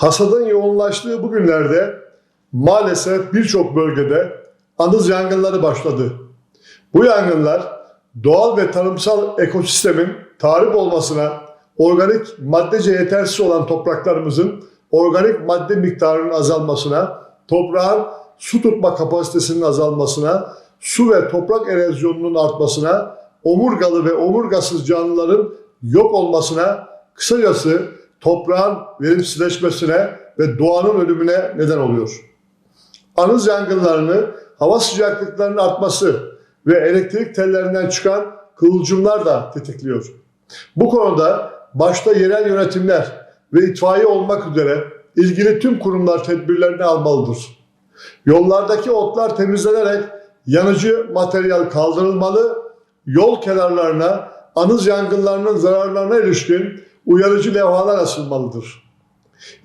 Hasadın yoğunlaştığı bu günlerde maalesef birçok bölgede anız yangınları başladı. Bu yangınlar doğal ve tarımsal ekosistemin tahrip olmasına, organik maddece yetersiz olan topraklarımızın organik madde miktarının azalmasına, toprağın su tutma kapasitesinin azalmasına, su ve toprak erozyonunun artmasına, omurgalı ve omurgasız canlıların yok olmasına, kısacası toprağın verimsizleşmesine ve doğanın ölümüne neden oluyor. Anız yangınlarını hava sıcaklıklarının artması ve elektrik tellerinden çıkan kıvılcımlar da tetikliyor. Bu konuda başta yerel yönetimler ve itfaiye olmak üzere ilgili tüm kurumlar tedbirlerini almalıdır. Yollardaki otlar temizlenerek yanıcı materyal kaldırılmalı, yol kenarlarına anız yangınlarının zararlarına ilişkin uyarıcı levhalar asılmalıdır.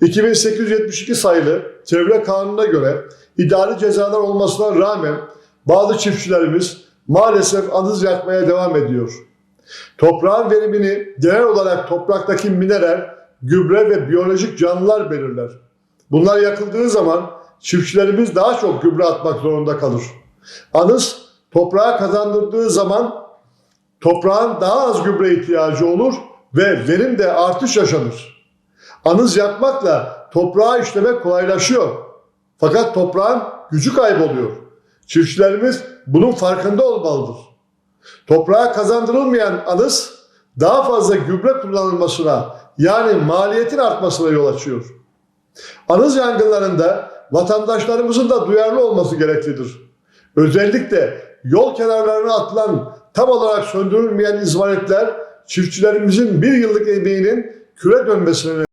2872 sayılı Çevre Kanunu'na göre idari cezalar olmasına rağmen bazı çiftçilerimiz maalesef anız yakmaya devam ediyor. Toprağın verimini genel olarak topraktaki mineral, gübre ve biyolojik canlılar belirler. Bunlar yakıldığı zaman çiftçilerimiz daha çok gübre atmak zorunda kalır. Anız toprağa kazandırdığı zaman toprağın daha az gübre ihtiyacı olur ve verim de artış yaşanır. Anız yakmakla toprağı işlemek kolaylaşıyor. Fakat toprağın gücü kayboluyor. Çiftçilerimiz bunun farkında olmalıdır. Toprağa kazandırılmayan anız daha fazla gübre kullanılmasına yani maliyetin artmasına yol açıyor. Anız yangınlarında vatandaşlarımızın da duyarlı olması gereklidir. Özellikle yol kenarlarına atılan tam olarak söndürülmeyen izmaritler çiftçilerimizin bir yıllık emeğinin küre dönmesine